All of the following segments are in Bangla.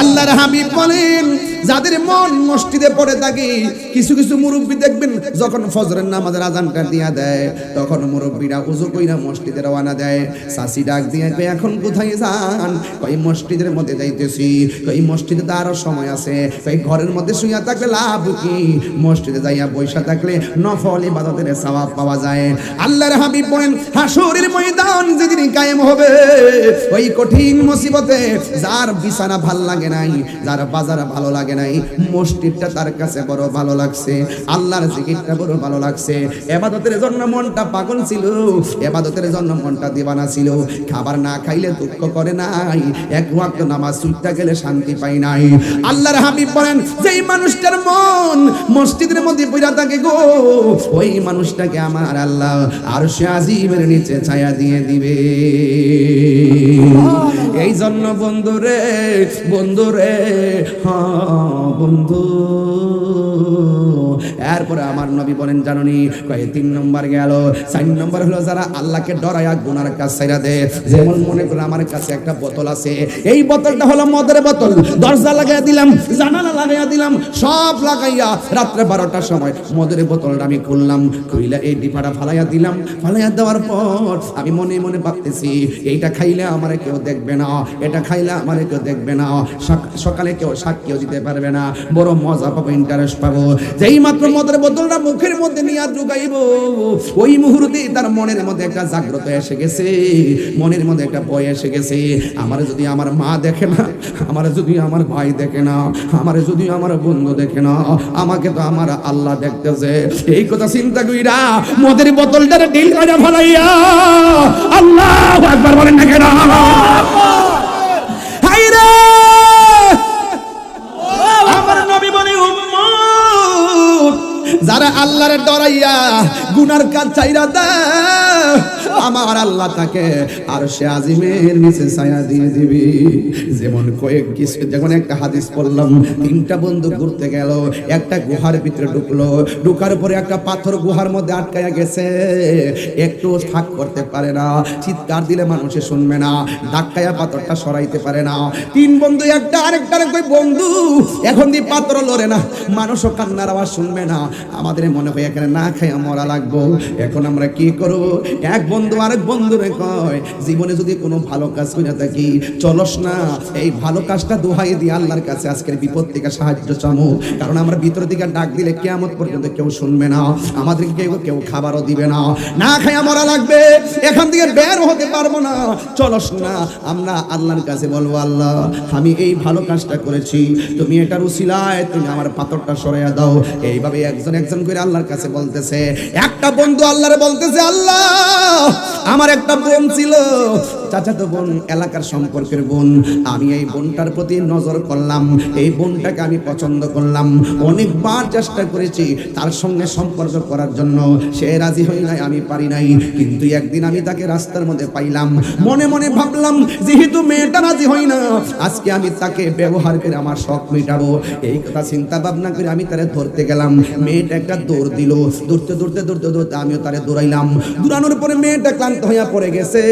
আল্লাহর হাবিব বলেন যাদের মন মসজিদে পড়ে থাকে, কিছু কিছু মুরব্বী দেখবেন, যখন ফজরের নামাজের আজানটা দিয়া দেয়, তখন মুরব্বীরা উজু কইরা মসজিদে রওনা দেয়। সাসি ডাক দিয়ে কই এখন কোথায় যান? কই মসজিদের মধ্যে যাইতেছি। কই মসজিদে তো আরও সময় আছে। কই ঘরের মধ্যে শুইয়া থাকলে লাভ কি? মসজিদে যাইয়া বৈশা থাকলে নফল ইবাদতের সওয়াব পাওয়া যায়। আল্লাহর হাবিব বলেন হাসরের ময়দান যেদিন কায়েম হবে, ওই কঠিন মুসিবতে যার বিছানা ভালো লাগে নাই, যার বাজার ভালো লাগে নাই। মসজিদটা তার কাছে বড় ভালো লাগছে। আল্লাহর জিকিরটা বড় ভালো লাগছে। এবাদতের জন্য মনটা পাগল ছিল। এবাদতের জন্য মনটা দিবানা ছিল। খাবার না খাইলে দুঃখ করে নাই। এক ওয়াক্ত নামাজ সুইটা গেলে শান্তি পাই নাই। আল্লাহর হাবিব বলেন যেই মানুষটার মন মসজিদের মধ্যে পইরা থাকে গো ওই মানুষটাকে আমার আল্লাহ আর সে আজিমের নিচে ছায়া দিয়ে দিবে। এই জন্য বন্ধু রে বন্ধু রে হ্যাঁ। বন্ধু। এরপরে আমার নবী বলেন, জাননি? কয়ে, তিন নম্বর গেল। চার নম্বর হলো যারা আল্লাহকে ডরায়া গুনার কাজ ছাইরা দে। যেমন মনে করে আমার কাছে একটা বোতল আছে, এই বোতলটা হলো মদের বোতল। দরজা লাগাইয়া দিলাম, জানালা লাগাইয়া দিলাম, সব লাগাইয়া রাত্রে বারোটার সময় মদের বোতলটা আমি খুললাম, খুইলা এই ডিপাটা ফালাইয়া দিলাম। ফালাইয়া দেওয়ার পর আমি মনে মনে ভাবতেছি, এইটা খাইলে আমার কেউ দেখবে না, এটা খাইলে আমার কেউ দেখবে না সকালে কেউ সাক্ষীও দিতে পারবে না, বড় মজা পাবো ইন্টারেস্ট পাবো। যেই মাত্র মদের বোতলটা মুখের মধ্যে নিয়ে ঢুকাইব। ওই মুহূর্তে তার মনের মধ্যে একটা জাগ্রত এসে গেছে। মনের মধ্যে একটা ভয় এসে গেছে। আমার যদি আমার মা দেখে না, আমার যদি আমার ভাই দেখে না, আমার যদি আমার বন্ধু দেখে না, আমাকে তো আমার আল্লাহ দেখতেছে। এই কথা চিন্তা কইরা মদের বোতলটারে ডিল করে ফলাইয়া আল্লাহ একবার বলেন না কেন? আল্লাহরে ডরাইয়া গুনার কাজ চাইরা দেয় আমার আল্লাহ তাকে আর সে আজিমের নিচে ছায়া দিয়ে দিবি। যেমন কয়েক যেমন একটা হাদিস পড়লাম, তিনটা বন্ধু ঘুরতে গেল, একটা গুহার ভিতরে ঢুকলো, ঢুকার পরে একটা পাথর গুহার মধ্যে আটকায়া গেছে। একটু থাক করতে পারে না, চিৎকার দিলে মানুষে শুনবে না, ধাক্কায়া পাথরটা সরাইতে পারে না। তিন বন্ধু, একটা আরেকটার কই বন্ধু, এখন দিয়ে পাত্র লড়ে না, মানুষও কান্নার আওয়াজ শুনবে না। আমাদের মনে হয় এখানে না খাই মরা লাগবো। এখন আমরা কি করব? এক বন্ধু আরেক বন্ধুরে কয়, জীবনে যদি কোনো ভালো কাজ করে থাকি, চলস না। এই ভালো কাজটা দোহাই দিয়ে আল্লাহর কাছে আজকের বিপদ থেকে সাহায্য চামো। কারণ আমরা ভিতর দিকে ডাক দিলে কেয়ামত পর্যন্ত কেউ শুনবে না। আমাদেরকে কেউ খাবারও দিবে না। না খাইয়া মরা লাগবে। এখান থেকে বের হতে পারব না। চলস না। আমরা আল্লাহর কাছে বলব, আল্লাহ, আমি এই ভালো কাজটা করেছি। তুমি এটার উসিলায় তুমি আমার পাথরটা সরাইয়া দাও। এইভাবে একজন একজন করে আল্লাহর কাছে বলতেছে। একটা বন্ধু আল্লাহরে বলতেছে, আল্লাহ আমার একটা বোন ছিল। চাচাতো বোন, এলাকার সম্পর্কের বোন, আমি এই বোনটার প্রতি নজর করলাম। এই বোনটাকে আমি পছন্দ করলাম। অনেকবার চেষ্টা করেছি তার সঙ্গে সম্পর্ক করার জন্য। সে রাজি হই নাই, আমি পারি নাই। কিন্তু একদিন আমি তাকে রাস্তার মধ্যে পাইলাম। মনে মনে ভাবলাম, যেহেতু মেয়েটা রাজি হয় না, আজকে আমি তাকে ব্যবহার করে আমার শখ মেটাবো। এই কথা চিন্তা ভাবনা করে আমি তারে ধরতে গেলাম। মেয়েটা একটা দৌড় দিল। দৌড়তে দৌড়তে দৌড়তে দৌড়তে আমিও তারে দৌড়াইলাম। দৌড়ানোর পরে মেয়েটা ক্লান্ত হইয়া পড়ে গেছে।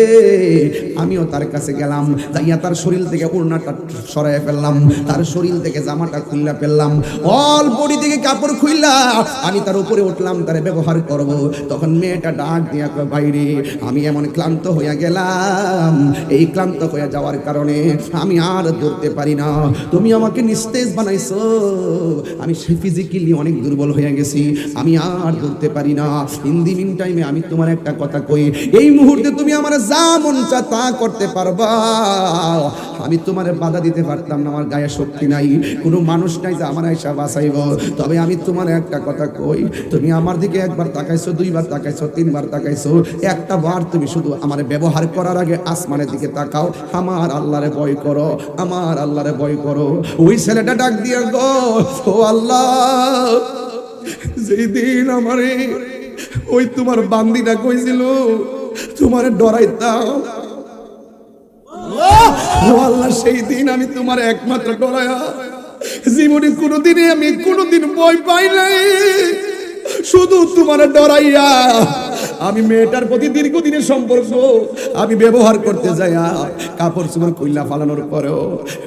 আমিও তার কাছে গেলাম, যাইয়া তার শরীর থেকে ওড়নাটা সরাইয়া ফেললাম, তার শরীর থেকে জামাটা খুললা ফেললাম। অল বডি থেকে কাপড় খুললা আমি তার উপরে উঠলাম, তারে ব্যবহার করব। তখন মেয়েটা ডাক দিয়া বাইরে আমি এমন ক্লান্ত হইয়া গেলাম। এই ক্লান্ত হইয়া যাওয়ার কারণে আমি আর ধরতে পারি না। তুমি আমাকে নিস্তেজ বানাইছো। আমি ফিজিক্যালি অনেক দুর্বল হয়ে গেছি, আমি আর ধরতে পারি না। ইন দি মিন টাইমে আমি তোমার একটা কথা কই, এই মুহূর্তে তুমি আমার যা মন চা তা করতে পারবা। আমি তোমার বাধা দিতে পারতাম না, আমার গায়ে শক্তি নাই। কোনো মানুষ নাই যে আমার এসা বাঁচাইব। তবে আমি তোমার একটা কথা কই, তুমি আমার দিকে একবার তাকাইছো, দুইবার তাকাইছো, তিনবার তাকাইছো, একটা বার তুমি শুধু আমার ব্যবহার করার আগে আসমানের দিকে তাকাও। আমার আল্লাহরে ভয় করো, আমার আল্লাহরে ভয় করো। ওই ছেলেটা ডাক দিয়ে গো, ও আল্লাহ যেই দিন আমারে ওই তোমার বান্দিটা কইছিল, তোমার ডরাইতাম আল্লাহ, সেই দিন আমি তোমার একমাত্র ডরায়া জীবনে কোনোদিনে আমি কোনোদিন ভয় পাই নাই। শুধু তোমার ডরাইয়া আমি মেয়েটার প্রতি দীর্ঘদিনের সম্পর্ক। আমি ব্যবহার করতে যাই কাপড় চোপড় কইলা ফালানোর পরেও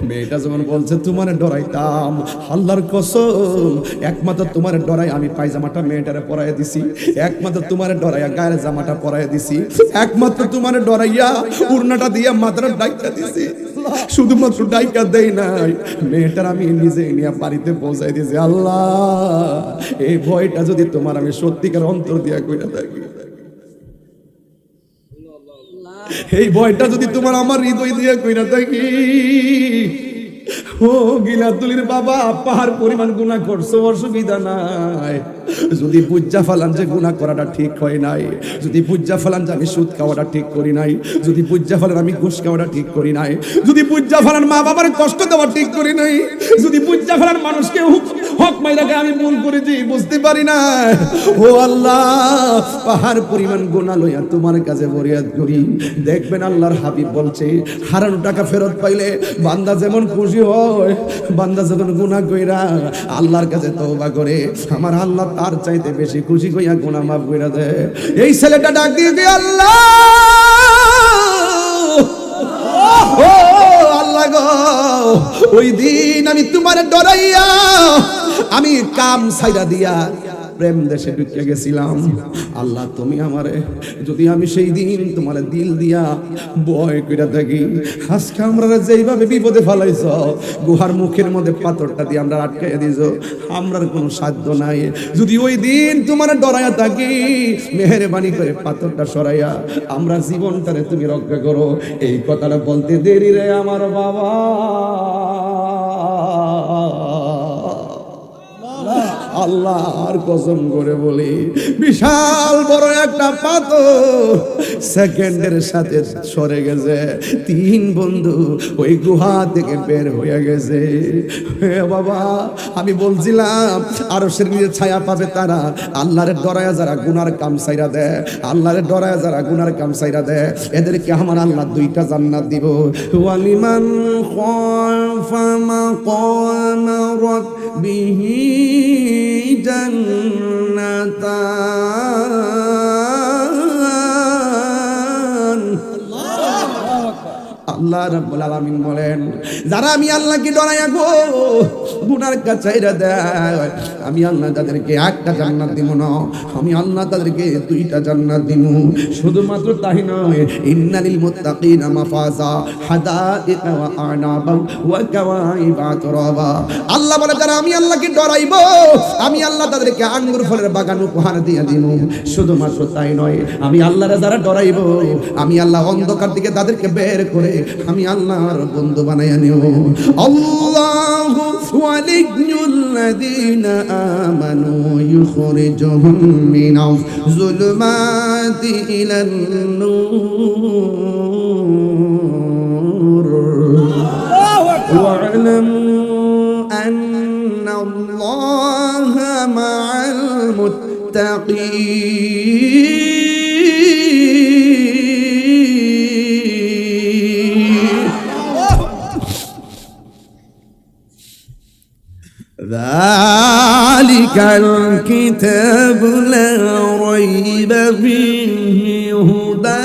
মেয়েটা যখন বলছে, তোমার ডরাইতাম। আল্লাহর কসম, একমাত্র তোমার ডরাই আমি পায়জামাটা মেয়েটারে পরাইয়া দিছি। একমাত্র তোমার ডরাইয়া গায়ের জামাটা পরাইয়া দিছি। একমাত্র তোমার ডরাইয়া উড়নাটা দিয়ে মাথাটা ডাইকা দিছি। শুধুমাত্র ডাইকা দেই নাই। মেয়েটার আমি নিজে নিয়ে বাড়িতে পৌঁছাই দিয়েছি আল্লাহ, এই ভয়টা যদি তোমার আমি সত্যিকার অন্তর দিয়া কইরা থাকি এই ভয়টা যদি তোমার আমার হৃদয় দিয়ে কইরা থাকি আমি সুদ খাওয়াটা ঠিক করি নাই, যদি আমি ঘুষ ঠিক করি নাই, যদি মা বাবার কষ্ট দেওয়া ঠিক করি নাই, যদি মানুষকে হুক- মাইরাকে আমি ভুল করেছি বুঝতে পারি না। ও আল্লাহ, পাহাড় পরিমাণ গোনা লইয়া তোমার কাছে ফরিয়াদ করি। দেখবেন আল্লাহর হাবিব বলছে, হারানো টাকা ফেরত পাইলে বান্দা যেমন খুশি হয় বান্দা যখন গুণা কইরা আল্লাহর কাছে তওবা করে, আমার আল্লাহ তার চাইতে বেশি খুশি কইয়া গুণা মাফ কইরা দেয়। এই ছেলেটা ডাক দিয়ে আল্লাহ! আল্লাহ গো, ওই দিন আমি তোমার ডরাইয়া, আমি কাম সাইরা দিয়া প্রেম দেশে ঢুকে গেছিলাম। আল্লাহ, তুমি আমারে, যদি আমি সেই দিন তোমার দিল দিয়া বয় কইরা থাকি, আজকে আমরা যেইভাবে বিপদে ফেলাইছ, গুহার মুখের মধ্যে পাথরটা দিয়ে আমরা আটকাইয়া দিছ আমরার কোনো সাধ্য নাই। যদি ওই দিন তোমার ডরাইয়া থাকি, মেহরবানি করে পাথরটা সরাইয়া আমরা জীবনটারে তুমি রক্ষা করো। এই কথাটা বলতে দেরি রে আমার বাবা। আল্লাহর কসম করে বলি, বিশাল বড় একটা পাথর সেকেন্ডের সাথে সরে গেছে। তিন বন্ধু ওই গুহা থেকে বের হয়ে গেছে। বাবা, আমি বলছিলাম আরও সে নিজের ছায়া পাবে তারা। আল্লাহরের ডরায়া যারা গুনার কাম সাইরা দেয় আল্লাহরের ডরায়া যারা গুনার কাম সাইরা দেয় এদেরকে আমার আল্লাহ দুইটা জান্নাত দিব। ওয়ালিমান খাফা মাকাম রাব্বিহি জান্নাতান আল্লাহ রাব্বুল আলামিন বলেন, যারা আমি আল্লাহকে ডরাইয়া গো, গুনার কাছাইরা দেয়, আমি আল্লাহ তাদেরকে একটা জান্নাত দিব না, আমি আল্লাহ তাদেরকে দুইটা জান্নাত দিব। শুধুমাত্র তাই নয়, ইন্নালিল মুত্তাকিনা মাফাজা হাদাইকা ওয়া আনাবা ওয়া কাওয়াইবা তুরাবা। আল্লাহ বলে, যারা আমি আল্লাহকে ডরাইব, আমি আল্লাহ তাদেরকে আঙ্গুর ফলের বাগান উপহার দিয়ে দিব। শুধুমাত্র তাই নয়, আমি আল্লাহরে যারা ডরাইব, আমি আল্লাহ অন্ধকার দিকে তাদেরকে বের করে আমি আল্লাহর বন্ধু বানাইয়া নিব আল্লাহু ওয়ালিয়ুল্লাযীনা আমানু ইউখরিজুহুম মিনাজ যুলুমাতি ইলান নূর واعلموا أن الله مع المتقين ذلك الكتاب لا ريب فيه هدى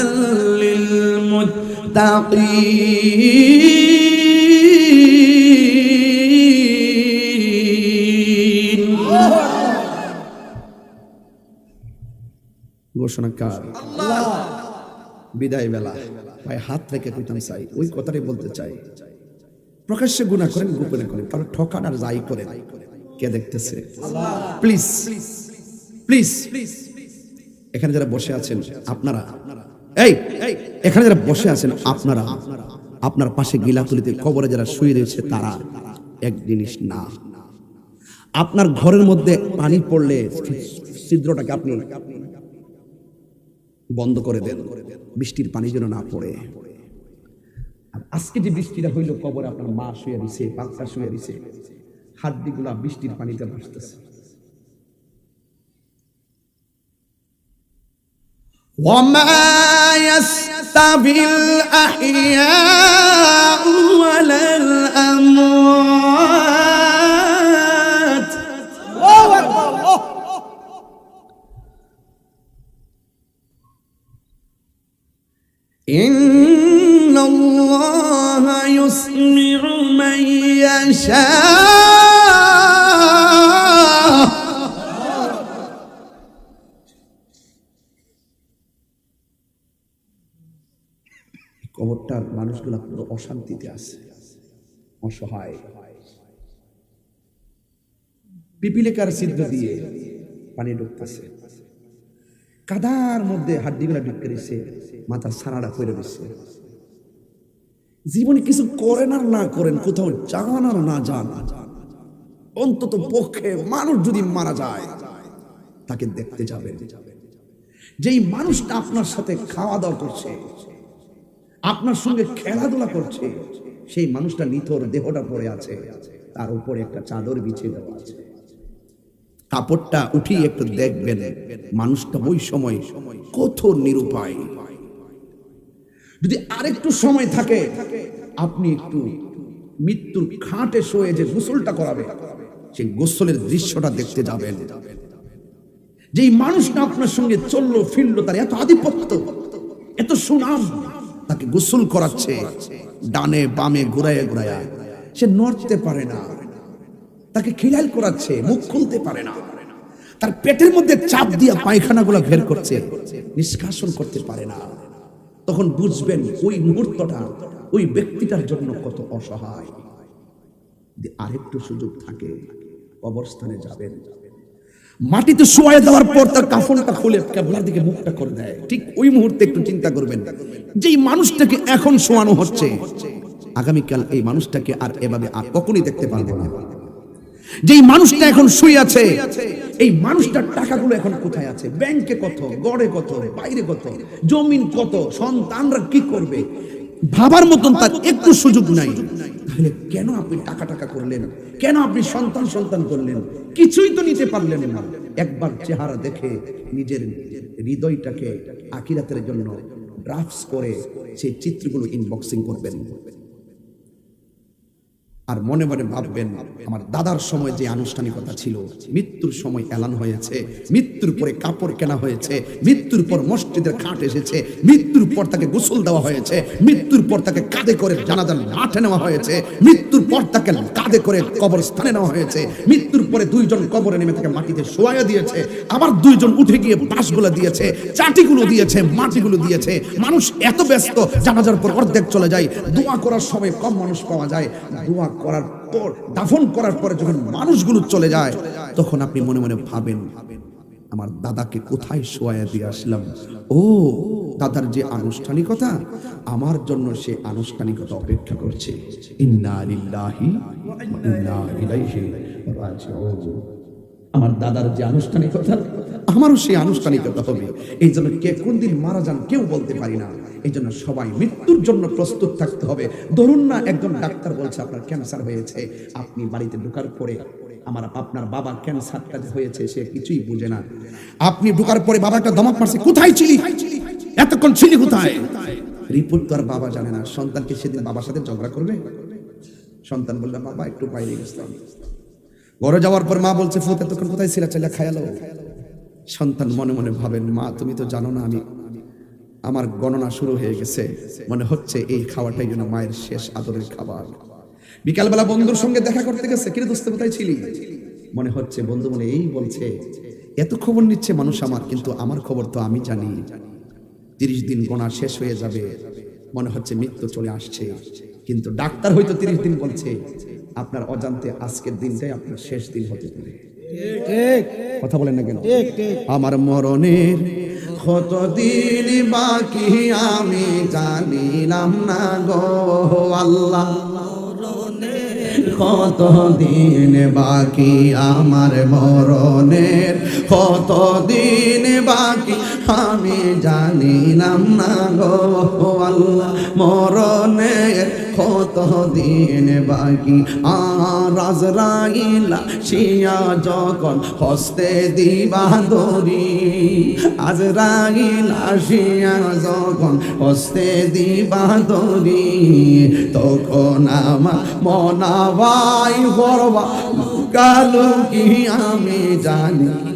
للمتقين ঘোষণাকার বিদায় বেলা ভাই হাত রেখে কইতাম চাই ওই কথাটাই বলতে চাই প্রকাশ্যে গুণা করেন গোপনে করেন কারণ ঠকান আর যাই করেন কে দেখতেছে? প্লিজ প্লিজ এখানে যারা বসে আছেন, আপনারা। এই, এখানে যারা বসে আছেন, আপনারা, আপনার পাশে গিলাতুলিতে কবরে যারা শুয়ে রয়েছে, তারা এক জিনিস না। আপনার ঘরের মধ্যে পানি পড়লে ছিদ্রটাকে আপনি বন্ধ করে দেন, বৃষ্টির পানি যেন না পড়ে। আজকে যে বৃষ্টিটা হইল, কবরে আপনার মা শুয়ে দিছে বাচ্চা শুয়ে দিছে হাড্ডিগুলা বৃষ্টির পানিতে ভাসতেছে وما يستوي الأحياء ولا الأموات إن الله يسمع من يشاء অশান্তিতে আছে, অসহায়। পিপিলেকার ছিদ্র দিয়ে পানি ঢুকতেছে। কাদার মধ্যে হাড্ডিগুলা ঢুকে দিচ্ছে মাথার সারাটা করে দিচ্ছে জীবনে কিছু করেন আর না করেন, কোথাও যান আর না যান, অন্তত পক্ষে মানুষ যদি মারা যায়, তাকে দেখতে যাবেন। যেই মানুষটা আপনার সাথে খাওয়া দাওয়া করছে আপনার সঙ্গে খেলাধুলা করছে। সেই মানুষটা নিথর দেহটা পড়ে আছে। তার উপরে একটা চাদর বিছিয়ে দেওয়া আছে। কাপড়টা উঠিয়ে একটু দেখবেন, মানুষটা ওই সময় কত নিরুপায়। যদি আরেকটু সময় থাকে, আপনি একটু মৃত্যুর খাটে শোয়ে যে গোসলটা করাবে, সেই গোসলের দৃশ্যটা দেখতে যাবেন। যেই মানুষটা আপনার সঙ্গে চলল, ফিরলো, তার এত আধিপত্য, এত সুনাম তাকে গোসল করাচ্ছে, ডানে বামে ঘুরায় ঘুরায়। সে নড়তে পারে না। তাকে খিলাল করাচ্ছে, মুখ খুলতে পারে না। তার পেটের মধ্যে চাপ দিয়ে পায়খানাগুলো বের করছে, নিষ্কাশন করতে পারে না। তখন বুঝবেন ওই মুহূর্তটা, ওই ব্যক্তিটার জন্য কত অসহায়। আরেকটু সুযোগ থাকে, কবরস্থানে যাবেন। মাটিতে শোয়া দেওয়ার পর তার কাফনটা খুলে কেবলার দিকে মুখটা করে দেয়। ঠিক ওই মুহূর্তে একটু চিন্তা করবেন, যেই মানুষটাকে এখন শোয়ানো হচ্ছে, আগামীকাল এই মানুষটাকে আর এভাবে আর কখনই দেখতে পারব না। যেই মানুষটা এখন শুয়ে আছে, এই মানুষটার টাকাগুলো এখন কোথায় আছে? ব্যাংকে কত, গড়ে কত, বাইরে কত, জমিন কত, সন্তানরা কি করবে? ভাবার মতন তার একটু সুযোগ নাই। তাহলে কেন আপনি টাকা টাকা করলেন? কেন আপনি সন্তান সন্তান করলেন? কিছুই তো নিতে পারলেন না। একবার চেহারা দেখে নিজের হৃদয়টাকে আকিরাতের জন্য ড্রাফটস করে সেই চিত্রগুলো ইনবক্সিং করবেন। আর মনে মনে ভাববেন, আমার দাদার সময় যে আনুষ্ঠানিকতা ছিল, মৃত্যুর সময় এলান হয়েছে মৃত্যুর পরে কাপড় কেনা হয়েছে, মৃত্যুর পর মসজিদের খাট এসেছে, মৃত্যুর পর তাকে গোসল দেওয়া হয়েছে, মৃত্যুর পর তাকে কাঁধে করে জানাজার মাঠে নেওয়া হয়েছে, মৃত্যুর পর তাকে কাঁধে করে কবরস্থানে নেওয়া হয়েছে, মৃত্যুর পরে দুইজন কবরে নেমে তাকে মাটিতে শোয়া দিয়েছে, আবার দুইজন উঠে গিয়ে বাঁশগুলো দিয়েছে, চাটিগুলো দিয়েছে, মাটিগুলো দিয়েছে। মানুষ এত ব্যস্ত, জানাজার পর অর্ধেক চলে যায়, দোয়া করার সময় কম মানুষ পাওয়া যায়, দোয়া করার পর, দাফন করার পরে যখন মানুষগুলো চলে যায়, তখন আপনি মনে মনে ভাবেন আমার দাদাকে কোথায় শোয়া দিয়ে আসলাম? ও, দাদার যে আনুষ্ঠানিকতা, আমার জন্য সে আনুষ্ঠানিকতা অপেক্ষা করছে। আমার দাদার যে আনুষ্ঠানিকতা, আমারও সেই আনুষ্ঠানিকতা হবে। এই জন্য কে কোন দিন মারা যান কেউ বলতে পারি না। এই জন্য সবাই মৃত্যুর জন্য প্রস্তুত থাকতে হবে। ধরুন না একজন ডাক্তার বলছে, আপনার ক্যান্সার হয়েছে। আপনি বাড়িতে ঢোকার পরে আমার আপনার বাবা ক্যান্সারটা যে হয়েছে সে কিছুই বুঝে না। আপনি ঢোকার পরে বাবা একটা ধমক মারছে, কোথায় ছিলি? এতক্ষণ ছিলি কোথায়? রিপোর্ট তো আর বাবা জানে না সন্তানকে সেদিন বাবার সাথে ঝগড়া করবে? সন্তান বললে, বাবা, একটু বাইরে গেছিলাম। ঘরে যাওয়ার পর মা বলছে, ফুত, এতক্ষণ কোথায় ছিল? চাইলে খায়ালো। সন্তান মনে মনে ভাবেন মা, তুমি তো জানো না, আমি, আমার গণনা শুরু হয়ে গেছে। মনে হচ্ছে এই খাওয়াটাই যেন মায়ের শেষ আদরের খাবার। বিকালবেলা বন্ধুর সঙ্গে দেখা করতে গেছে। কিরে দোস্ত, কোথায় ছিলি? মনে হচ্ছে বন্ধু মনে এই বলছে, এত খবর নিচ্ছে মানুষ আমার, কিন্তু আমার খবর তো আমি জানি। তিরিশ দিন গোনা শেষ হয়ে যাবে। মনে হচ্ছে মৃত্যু চলে আসছে। কিন্তু ডাক্তার হয়তো তিরিশ দিন বলছে, আপনার অজান্তে আজকের দিনটাই আপনার শেষ দিন হতে পারে। কথা বলেন না কেন? আমার মরণের কত দিন বাকি আমি জানিলাম না গো আল্লাহ। কত দিন বাকি আমার মরণের? কত দিন বাকি আমি জানিলাম না গো আল্লাহ মরণের কত দিন বাকি? আর আজরাইলা শিয়া যখন হস্তে দিবা দরি আজরাইলা শিয়া যখন হস্তে দিবা দরি তখন আমার মনাবাই করবা কালু কি আমি জানি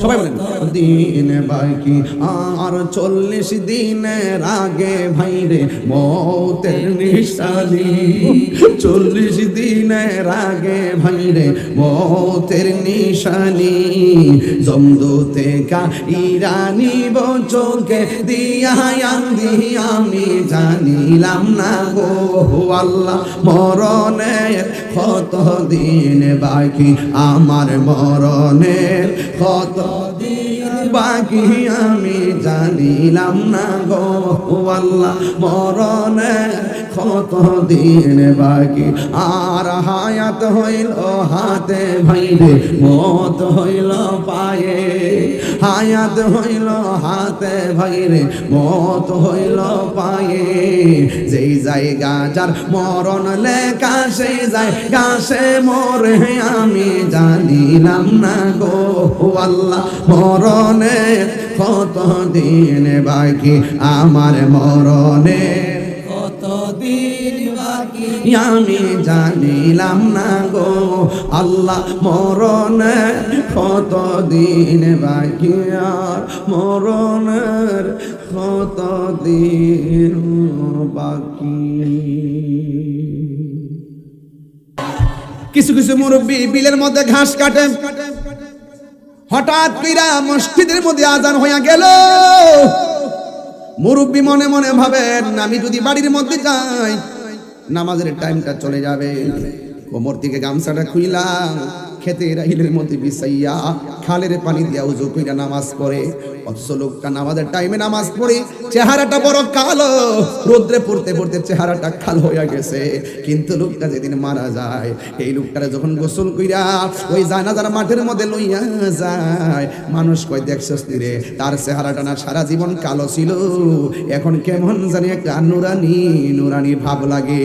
সবাই বলেন। দিন বাকি, আর চল্লিশ দিনের আগে ভাইরে মৌতের নিশানি। চল্লিশ দিনের আগে ভাইরে মৌতের নিশানি। জমদুতে কা ইরানি বচকে দিয়া আমি জানিলাম না গো। আল্লাহ, মরণের কত দিন বাকি? আমার মরণের কত দিন বাকি আমি জানিলাম না গো আল্লাহ মরণের কত দিন বাকি। আর হায়াত হইল হাতে ভাইরে মত হইল পায়ে। হায়াত হইল হাতে ভাইরে মত হইল পায়ে। যেই জায়গা যার মরণ লেখা, সেই জায়গা সে মরে আমি জানিলাম না গো আল্লাহ মরণে কত দিন বাকি আমার মরণে? কত দিন বাকি? আমি জানিলাম না গো আল্লাহ মরণে কত দিন বাকি আর মরণের কত দিন বাকি? কিছু কিছু মুরব্বী বিলের মধ্যে ঘাস কাটে। হঠাৎ কইরা মসজিদের মধ্যে আজান হইয়া গেল। মুরব্বী মনে মনে ভাবেন, আমি যদি বাড়ির মধ্যে যাই, নামাজের টাইমটা চলে যাবে। কোমর থেকে গামছাটা খুইলাম খেতে রাহিলের মধ্যে বিছাইয়া খালের পানি দিয়া উজু কইরা নামাজ পড়ে। অথচ লোকটা নামাজের টাইমে নামাজ পড়ে, চেহারাটা বড় কালো। রোদ্রে পড়তে পড়তে চেহারাটা কালো হয়ে গেছে। কিন্তু লোকটা যেদিন মারা যায়, এই লোকটারে যখন গোসল কইরা ওই জানাজার মাঠের মধ্যে লইয়া যায়, মানুষ কয়, দেখছস রে, তার চেহারাটা না সারা জীবন কালো ছিল। এখন কেমন জানি একটা নুরানি নুরানি ভাব লাগে।